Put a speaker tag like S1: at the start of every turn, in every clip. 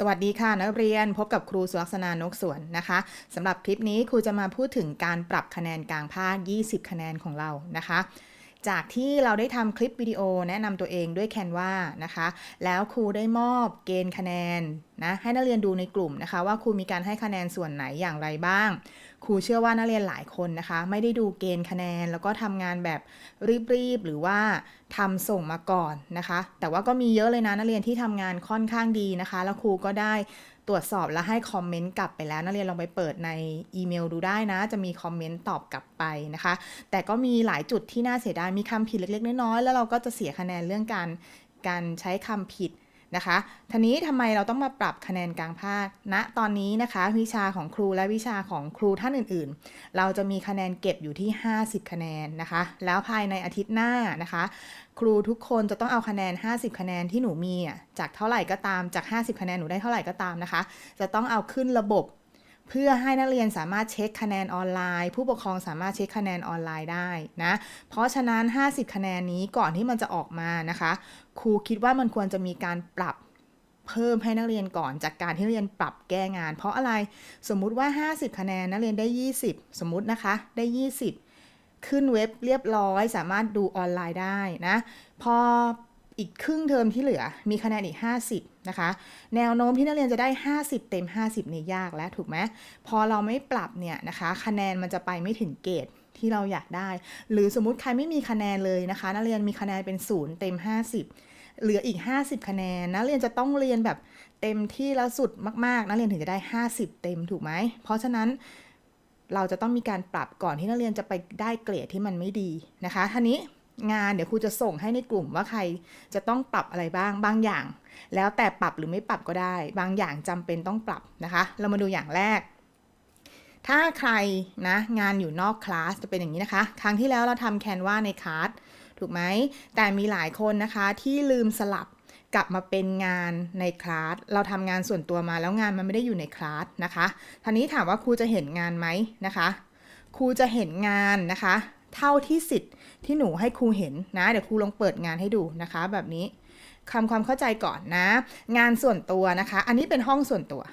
S1: สวัสดีค่ะนักเรียนพบกับครูสุลักษณานกสวนนะคะสำหรับคลิปนี้ครูจะมาพูดถึงการปรับคะแนนกลางภาค 20 คะแนนของเรานะคะ จากที่เราได้ทำคลิปวิดีโอแนะนำตัวเองด้วย Canva นะคะ แล้วครูได้มอบเกณฑ์คะแนนนะให้นักเรียนดูในกลุ่มนะคะ ว่าครูมีการให้คะแนนส่วนไหนอย่างไรบ้าง ครูเชื่อว่านักเรียนหลายคนนะคะ ไม่ได้ดูเกณฑ์คะแนน แล้วก็ทำงานแบบรีบๆหรือว่าทำส่งมาก่อนนะคะ แต่ว่าก็มีเยอะเลยนะนักเรียนที่ทำงานค่อนข้างดีนะคะ แล้วครูก็ได้ ตรวจสอบและให้คอมเมนต์กลับไปแล้วนักเรียนลองไปเปิดในอีเมลดูได้นะ จะมีคอมเมนต์ตอบกลับไปนะคะ แต่ก็มีหลายจุดที่น่าเสียดายมีคำผิดเล็กๆน้อยๆแล้วเราก็จะเสียคะแนนเรื่องการการใช้คำผิด นะคะทีนี้ทำไมเราต้องมาปรับคะแนนกลางภาคณนะตอนนี้นะคะ วิชาของครูและวิชาของครูท่านอื่นๆ เราจะมีคะแนนเก็บอยู่ที่ 50 คะแนนนะคะ แล้วภายในอาทิตย์หน้านะคะ ครูทุกคนจะต้องเอาคะแนน 50 คะแนนที่หนูมีอะจากเท่าไหร่ก็ตามจาก 50 คะแนนหนูได้เท่าไหร่ก็ตามนะคะ จะต้องเอาขึ้นระบบ เพื่อให้นักเรียนสามารถเช็คคะแนนออนไลน์ ผู้ปกครองสามารถเช็คคะแนนออนไลน์ได้นะ เพราะฉะนั้น 50 คะแนนนี้ก่อนที่มันจะออกมานะคะ ครูคิดว่ามันควรจะมีการปรับเพิ่มให้นักเรียนก่อนจากการที่นักเรียนปรับแก้งาน เพราะอะไรสมมุติว่า 50 คะแนนนักเรียนได้ 20 สมมุตินะคะได้ 20 ขึ้นเว็บเรียบร้อย สามารถดูออนไลน์ได้นะ พอ อีกครึ่งเทอมที่เหลือ มีคะแนนอีก 50 นะคะ แนวโน้มที่นักเรียนจะได้ 50 เต็ม 50เนี่ยยากแล้วถูกไหมพอเราไม่ปรับเนี่ยนะคะ คะแนนมันจะไปไม่ถึงเกณฑ์ที่เราอยากได้ หรือสมมุติใครไม่มีคะแนนเลยนะคะ นักเรียนมีคะแนนเป็นศูนย์เต็ม 50 เหลืออีก 50 คะแนน นักเรียนจะต้องเรียนแบบเต็มที่แล้วสุดมากๆ นักเรียนถึงจะได้ 50 เต็มถูกไหม เพราะฉะนั้นเราจะต้องมีการปรับก่อนที่นักเรียนจะไปได้เกรดที่มันไม่ดีนะคะท่านี้ งานเดี๋ยวครูจะส่งให้ในกลุ่มว่าใครจะต้องปรับอะไรบ้างบางอย่าง แล้วแต่ปรับหรือไม่ปรับก็ได้ บางอย่างจำเป็นต้องปรับนะคะ เรามาดูอย่างแรก ถ้าใครนะงานอยู่นอกคลาสจะเป็นอย่างนี้นะคะ ครั้งที่แล้วเราทำแคนวาในคลาสถูกไหมแต่มีหลายคนนะคะที่ลืมสลับกลับมาเป็นงานในคลาส เราทำงานส่วนตัวมาแล้วงานมันไม่ได้อยู่ในคลาสนะคะทีนี้ถามว่าครูจะเห็นงานไหมนะคะ ครูจะเห็นงานนะคะ เท่าที่สิทธิ์ที่หนูให้ครูเห็นนะ เดี๋ยวครูลองเปิดงานให้ดูนะคะ แบบนี้คำความเข้าใจก่อนนะ งานส่วนตัวนะคะ อันนี้เป็นห้องส่วนตัว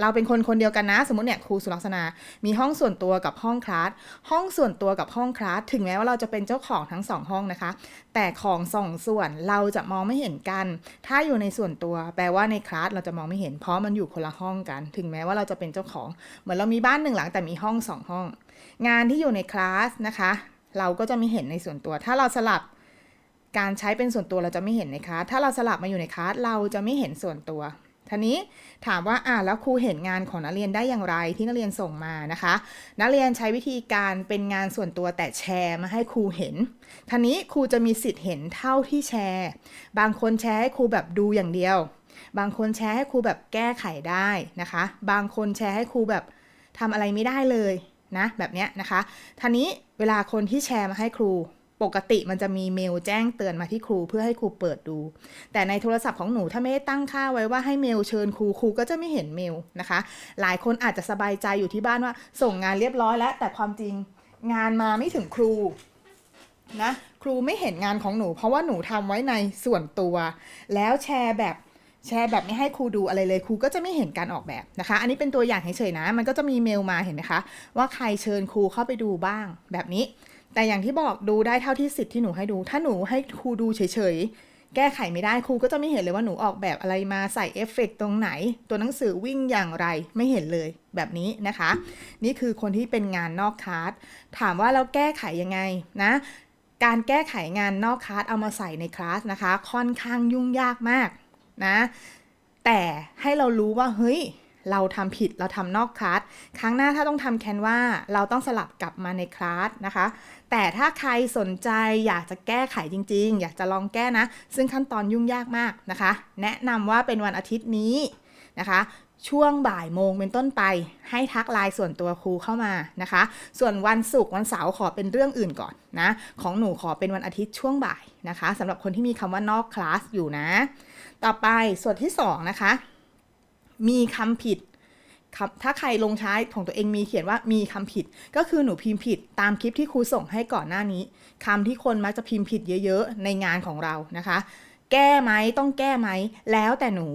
S1: เราเป็นคนคนเดียวกันนะ สมมติเนี่ยครูสุลักษณา มีห้องส่วนตัวกับห้องคลาส ห้องส่วนตัวกับห้องคลาส ถึงแม้ว่าเราจะเป็นเจ้าของทั้งสองห้องนะคะ แต่ของสองส่วนเราจะมองไม่เห็นกัน ถ้าอยู่ในส่วนตัว แปลว่าในคลาสเราจะมองไม่เห็น เพราะมันอยู่คนละห้องกัน ถึงแม้ว่าเราจะเป็นเจ้าของ เหมือนเรามีบ้านหนึ่งหลังแต่มีห้องสองห้อง งานที่อยู่ในคลาสนะคะ เราก็จะไม่เห็นในส่วนตัว ถ้าเราสลับการใช้เป็นส่วนตัวเราจะไม่เห็นในคลาสถ้าเราสลับมาอยู่ในคลาสเราจะไม่เห็นส่วนตัวทีนี้ถามว่าอ่าแล้วครูเห็นงานของนักเรียนได้อย่างไรที่นักเรียนส่งมานะคะ นักเรียนใช้วิธีการเป็นงานส่วนตัวแต่แชร์มาให้ครูเห็นทีนี้ครูจะมีสิทธิ์เห็นเท่าที่แชร์ บางคนแชร์ให้ครูแบบดูอย่างเดียว บางคนแชร์ให้ครูแบบแก้ไขได้นะคะ บางคนแชร์ให้ครูแบบทำอะไรไม่ได้เลย นะแบบเนี้ยนะคะทีนี้เวลาคนที่แชร์มาให้ครู ปกติมันจะมีเมลแจ้งเตือนมาที่ครู เพื่อให้ครูเปิดดู แต่ในโทรศัพท์ของหนูถ้าไม่ได้ตั้งค่าไว้ว่าให้เมลเชิญครูครูก็จะไม่เห็นเมลนะคะ หลายคนอาจจะสบายใจอยู่ที่บ้านว่า ส่งงานเรียบร้อยแล้ว แต่ความจริงงานมาไม่ถึงครูนะครูไม่เห็นงานของหนู เพราะว่าหนูทำไว้ในส่วนตัว แล้วแชร์แบบ แชร์แบบไม่ให้ครูดูอะไรเลยครูก็จะไม่เห็นการออกแบบนะคะ อันนี้เป็นตัวอย่างเฉยๆนะ มันก็จะมีเมลมาเห็นไหมคะ ว่าใครเชิญครูเข้าไปดูบ้างแบบนี้ แต่อย่างที่บอกดูได้เท่าที่สิทธิ์ที่หนูให้ดู ถ้าหนูให้ครูดูเฉยๆแก้ไขไม่ได้ครูก็จะไม่เห็นเลยว่าหนูออกแบบอะไรมาใส่เอฟเฟกตรงไหน ตัวหนังสือวิ่งอย่างไรไม่เห็นเลยแบบนี้นะคะ นี่คือคนที่เป็นงานนอกคลาสถามว่าเราแก้ไขยังไงนะการแก้ไขงานนอกคลาสเอามาใส่ในคลาสนะคะ ค่อนข้างยุ่งยากมาก นะ แต่ให้เรารู้ว่าเฮ้ยเราทำผิดเราทำนอกคลาสครั้งหน้าถ้าต้องทำแคนว่าเราต้องสลับกลับมาในคลาสนะคะ แต่ถ้าใครสนใจอยากจะแก้ไขจริง ๆ อยากจะลองแก้นะ ซึ่งขั้นตอนยุ่งยากมากนะคะ แนะนำว่าเป็นวันอาทิตย์นี้นะคะ ช่วงบ่ายโมงเป็นต้นไป ให้ทักไลน์ส่วนตัวครูเข้ามานะคะ ส่วนวันศุกร์วันเสาร์ขอเป็นเรื่องอื่นก่อนนะ ของหนูขอเป็นวันอาทิตย์ช่วงบ่ายนะคะสำหรับคนที่มีคำว่านอกคลาสอยู่นะ ต่อไปส่วนที่2นะคะ มีคำผิดถ้าใครลงใช้ของตัวเองมีเขียนว่ามีคำผิด ก็คือหนูพิมพ์ผิดตามคลิปที่ครูส่งให้ก่อนหน้านี้คำที่คนมักจะพิมพ์ผิดเยอะ ๆ ในงานของเรานะคะ แก้ไหมต้องแก้ไหมแล้วแต่หนู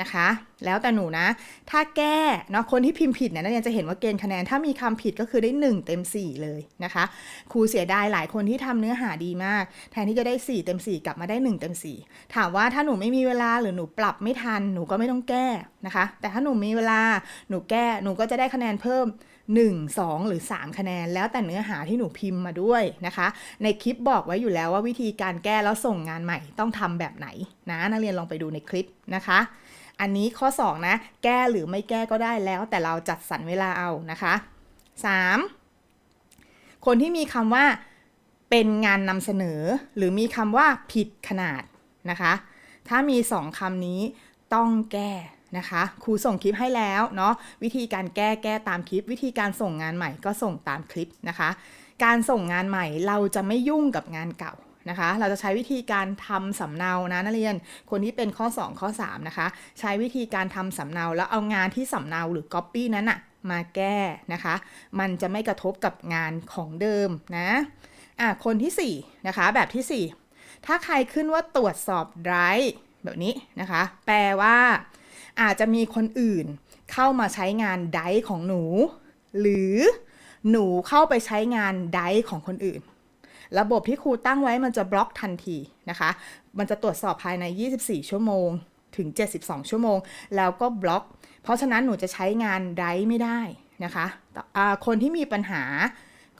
S1: นะคะ แล้วแต่หนูนะ ถ้าแก้เนาะคนที่พิมพ์ผิดเนี่ยนักเรียนจะเห็นว่าเกณฑ์คะแนน ถ้ามีคำผิดก็คือได้ 1 เต็ม 4 เลยนะคะ ครูเสียดายหลายคนที่ทำเนื้อหาดีมาก แทนที่จะได้ 4 เต็ม 4 กลับมาได้ 1 เต็ม 4 ถามว่าถ้าหนูไม่มีเวลาหรือหนูปรับไม่ทัน หนูก็ไม่ต้องแก้นะคะ แต่ถ้าหนูมีเวลาหนูแก้หนูก็จะได้คะแนนเพิ่ม1 2 หรือ 3 คะแนน แล้วแต่เนื้อหาที่หนูพิมพ์มาด้วยนะคะ ในคลิปบอกไว้อยู่แล้วว่าวิธีการแก้แล้วส่งงานใหม่ต้องทำแบบไหนนะนักเรียนลองไปดูในคลิปนะคะ อันนี้ข้อ 2 นะ แก้หรือไม่แก้ก็ได้แล้ว แต่เราจัดสรรเวลาเอานะคะ 3. คนที่มีคำว่าเป็นงานนำเสนอ หรือมีคำว่าผิดขนาดนะคะ ถ้ามี2คำนี้ต้องแก้นะคะ ครูส่งคลิปให้แล้วเนาะวิธีการแก้แก้ตามคลิป วิธีการส่งงานใหม่ก็ส่งตามคลิปนะคะ การส่งงานใหม่เราจะไม่ยุ่งกับงานเก่า นะคะ เราจะใช้วิธีการทำสำเนานะนักเรียน คนที่เป็นข้อ 2 ข้อ 3 นะคะ ใช้วิธีการทำสำเนาแล้วเอางานที่สำเนาหรือ Copy นั้นอะมาแก้นะคะ มันจะไม่กระทบกับงานของเดิมนะอะคนที่4นะคะแบบที่ 4 ถ้าใครขึ้นว่าตรวจสอบไรแบบนี้นะคะ แปลว่า อาจจะมีคนอื่นเข้ามาใช้งานไดของหนู หรือหนูเข้าไปใช้งานไดของคนอื่น ระบบที่ครูตั้งไว้มันจะบล็อกทันทีนะคะ มันจะตรวจสอบภายใน 24 ชั่วโมง ถึง 72 ชั่วโมง แล้วก็บล็อก เพราะฉะนั้นหนูจะใช้งานไดไม่ได้นะคะคนที่มีปัญหา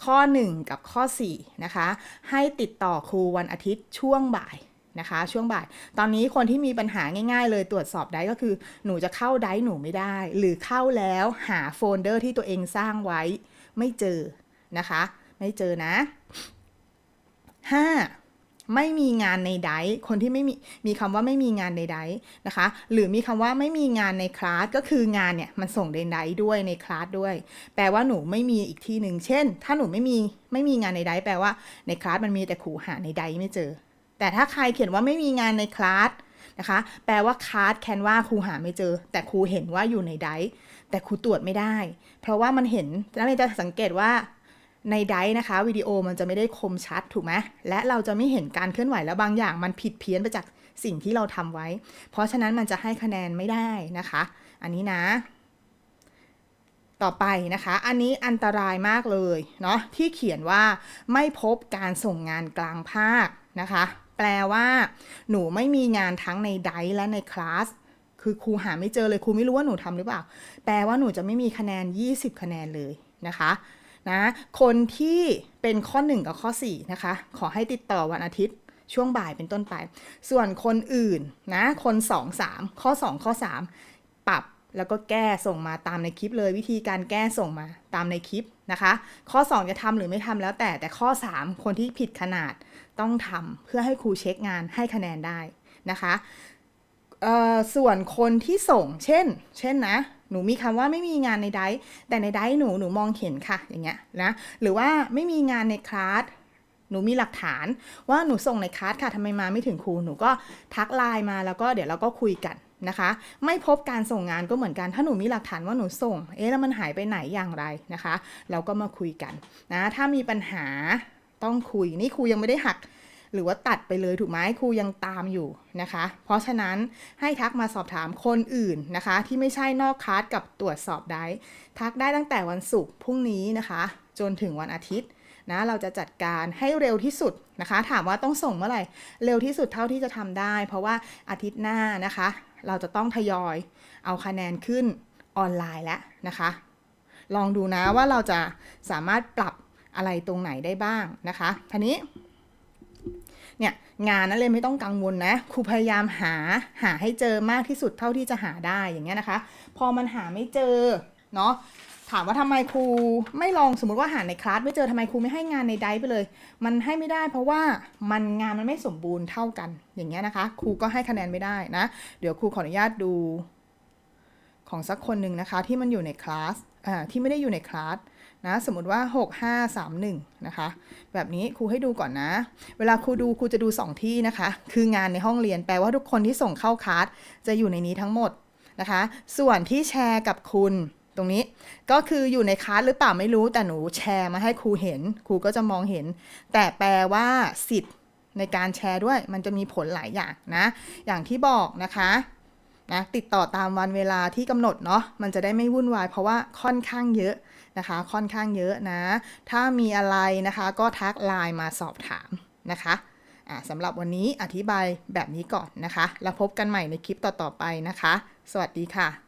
S1: ข้อ 1 กับข้อ 4 นะคะ ให้ติดต่อครูวันอาทิตย์ช่วงบ่ายนะคะ ช่วงบ่าย ตอนนี้คนที่มีปัญหาง่าย ๆ เลยตรวจสอบได้ก็คือหนูจะเข้าได้หนูไม่ได้ หรือเข้าแล้วหาโฟลเดอร์ที่ตัวเองสร้างไว้ไม่เจอนะคะ ไม่เจอนะ 5. ไม่มีงานในไดคนที่ไม่มีมีคำว่าไม่มีงานในไดนะคะ หรือมีคำว่าไม่มีงานในคลาสก็คืองานเนี่ยมันส่งในไดด้วยในคลาสด้วย แปลว่าหนูไม่มีอีกที่หนึ่งเช่น ถ้าหนูไม่มีไม่มีงานในไดแปลว่าในคลาสมันมีแต่ครูหาในไดไม่เจอ แต่ถ้าใครเขียนว่าไม่มีงานในคลาสนะคะ แปลว่าคลาสแคนวาครูหาไม่เจอ แต่ครูเห็นว่าอยู่ในไดแต่ครูตรวจไม่ได้ เพราะว่ามันเห็นนักเรียนจะสังเกตว่า ในไดนะคะวิดีโอมันจะไม่ได้คมชัดถูกไหมและเราจะไม่เห็นการเคลื่อนไหวแล้วบางอย่างมันผิดเพี้ยนไปจากสิ่งที่เราทำไว้ เพราะฉะนั้นมันจะให้คะแนนไม่ได้นะคะ อันนี้นะ ต่อไปนะคะ อันนี้อันตรายมากเลยเนาะที่เขียนว่าไม่พบการส่งงานกลางภาคนะคะ แปลว่า หนูไม่มีงานทั้งในไดและในคลาสคือครูหาไม่เจอเลยครูไม่รู้ว่าหนูทำหรือเปล่า แปลว่าหนูจะไม่มีคะแนน 20 คะแนนเลยนะคะ นะคนที่เป็นข้อ 1 กับข้อ 4 นะคะ ขอให้ติดต่อวันอาทิตย์ช่วงบ่ายเป็นต้นไป ส่วนคนอื่นนะคน 2 3 ข้อ 2 ข้อ 3 ปรับแล้วก็แก้ส่งมาตามในคลิปเลยวิธีการแก้ส่งมาตามในคลิปนะคะ ข้อ 2 จะทำหรือไม่ทำแล้วแต่แต่ข้อ 3 คนที่ผิดขนาดต้องทำเพื่อให้ครูเช็คงานให้คะแนนได้นะคะ ส่วนคนที่ส่ง เช่น เช่นนะ หนูมีคำว่าไม่มีงานในไดแต่ในไดหนูหนูมองเห็นค่ะอย่างเงี้ยนะหรือว่าไม่มีงานในคลาสหนูมีหลักฐานว่าหนูส่งในคลาสค่ะทำไมมาไม่ถึงครูหนูก็ทักไลน์มาแล้วก็เดี๋ยวเราก็คุยกันนะคะ ไม่พบการส่งงานก็เหมือนกัน ถ้าหนูมีหลักฐานว่าหนูส่ง เอ๊ะแล้วมันหายไปไหนอย่างไรนะคะ เราก็มาคุยกันนะถ้ามีปัญหาต้องคุยนี่ครูยังไม่ได้หัก หรือว่าตัดไปเลยถูกไหมครูยังตามอยู่นะคะ เพราะฉะนั้นให้ทักมาสอบถามคนอื่นนะคะ ที่ไม่ใช่นอกคลาสกับตรวจสอบได้ ทักได้ตั้งแต่วันศุกร์พรุ่งนี้นะคะ จนถึงวันอาทิตย์นะเราจะจัดการให้เร็วที่สุดนะคะ ถามว่าต้องส่งเมื่อไหร่ เร็วที่สุดเท่าที่จะทำได้ เพราะว่าอาทิตย์หน้านะคะ เราจะต้องทยอย เอาคะแนนขึ้นออนไลน์แล้วนะคะ ลองดูนะว่าเราจะสามารถปรับอะไรตรงไหนได้บ้างนะคะทีนี้ เนี่ยงานนั้นเลยไม่ต้องกังวลนะครูพยายามหาหาให้เจอมากที่สุดเท่าที่จะหาได้อย่างเงี้ยนะคะ พอมันหาไม่เจอเนาะถามว่าทำไมครูไม่ลองสมมติว่าหาในคลาสไม่เจอทำไมครูไม่ให้งานในไดไปเลย มันให้ไม่ได้เพราะว่ามันงานมันไม่สมบูรณ์เท่ากันอย่างเงี้ยนะคะ ครูก็ให้คะแนนไม่ได้นะ เดี๋ยวครูขออนุญาตดูของสักคนหนึ่งนะคะ ที่มันอยู่ในคลาสอ่าที่ไม่ได้อยู่ในคลาส นะสมมติว่า 6531นะคะแบบนี้ครูให้ดูก่อนนะ เวลาครูดูครูจะดู 2 ที่นะคะ คืองานในห้องเรียนแปลว่าทุกคนที่ส่งเข้าคลาสจะอยู่ในนี้ทั้งหมดนะคะ ส่วนที่แชร์กับคุณตรงนี้ก็คืออยู่ในคลาสหรือเปล่าไม่รู้แต่หนูแชร์มาให้ครูเห็น ครูก็จะมองเห็น แต่แปลว่าสิทธิ์ในการแชร์ด้วย มันจะมีผลหลายอย่างนะ อย่างที่บอกนะคะ นะติดต่อตามวันเวลาที่กำหนดเนาะมันจะได้ไม่วุ่นวายเพราะว่าค่อนข้างเยอะนะคะ ค่อนข้างเยอะนะ ถ้ามีอะไรนะคะก็ทักไลน์มาสอบถามนะคะอะสำหรับวันนี้อธิบายแบบนี้ก่อนนะคะ แล้วพบกันใหม่ในคลิปต่อๆไปนะคะ สวัสดีค่ะ